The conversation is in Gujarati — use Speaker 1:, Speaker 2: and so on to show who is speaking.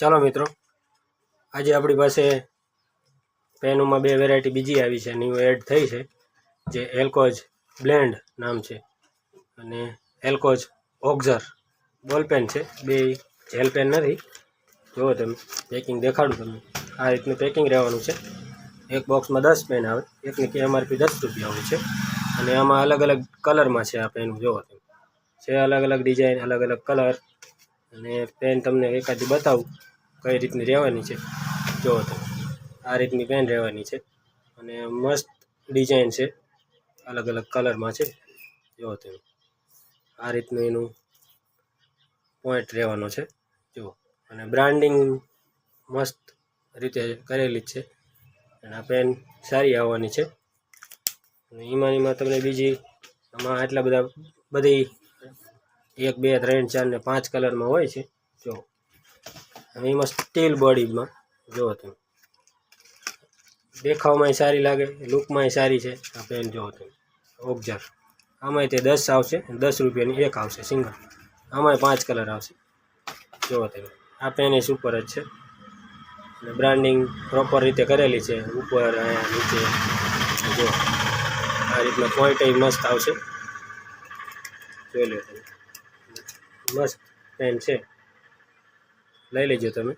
Speaker 1: ચાલો મિત્રો, આજે આપણી પાસે પેનોમાં બે વેરાયટી બીજી આવી છે. ન્યૂ એડ થઈ છે, જે એલ્કોજ બ્લેન્ડ નામ છે અને એલ્કોજ ઓક્ઝર બોલ પેન છે. બે જેલ પેન નથી. જુઓ તમે પેકિંગ દેખાડું તમને, આ રીતનું પેકિંગ રહેવાનું છે. એક બોક્સમાં દસ પેન આવે, એકની કે એમઆરપી દસ રૂપિયા હોય છે. અને આમાં અલગ અલગ કલરમાં છે આ પેન જુઓ તમે. છે અલગ અલગ ડિઝાઇન અલગ અલગ કલર. અને પેન તમને એકાદી બતાવું. કઈ રીતની રહેવાની છે? જુઓ તમે આ રીતની પેન રહેવાની છે અને મસ્ત ડિઝાઇન છે. અલગ અલગ કલરમાં છે. જુઓ તમે આ રીતનું એનું પોઈન્ટ રહેવાનો છે. જુઓ અને બ્રાન્ડિંગ મસ્ત રીતે કરેલી જ છે. અને આ પેન સારી આવવાની છે. અને એમાં એમાં તમને બીજી આમાં આટલા બધા બધી એક, બે, ત્રણ, ચાર ને પાંચ કલરમાં હોય છે. જો એમાં સ્ટીલ બોડીમાં જુઓ તમે. દેખાવમાંય સારી લાગે લુકમાં સારી છે, આ પેન જુઓ તમે. ઓબ્ઝર આમાંય તે દસ આવશે, દસ રૂપિયાની એક આવશે, સિંગલ. આમાંય પાંચ કલર આવશે. જુઓ તમે. આ પેન એ સુપર જ છે. અને બ્રાન્ડિંગ પ્રોપર રીતે કરેલી છે, ઉપર, અહીંયા, નીચે. જુઓ આ રીતના પોઈન્ટ મસ્ત આવશે. જોઈ લો મસ્ત પેન છે. લઈ લેજો તમે.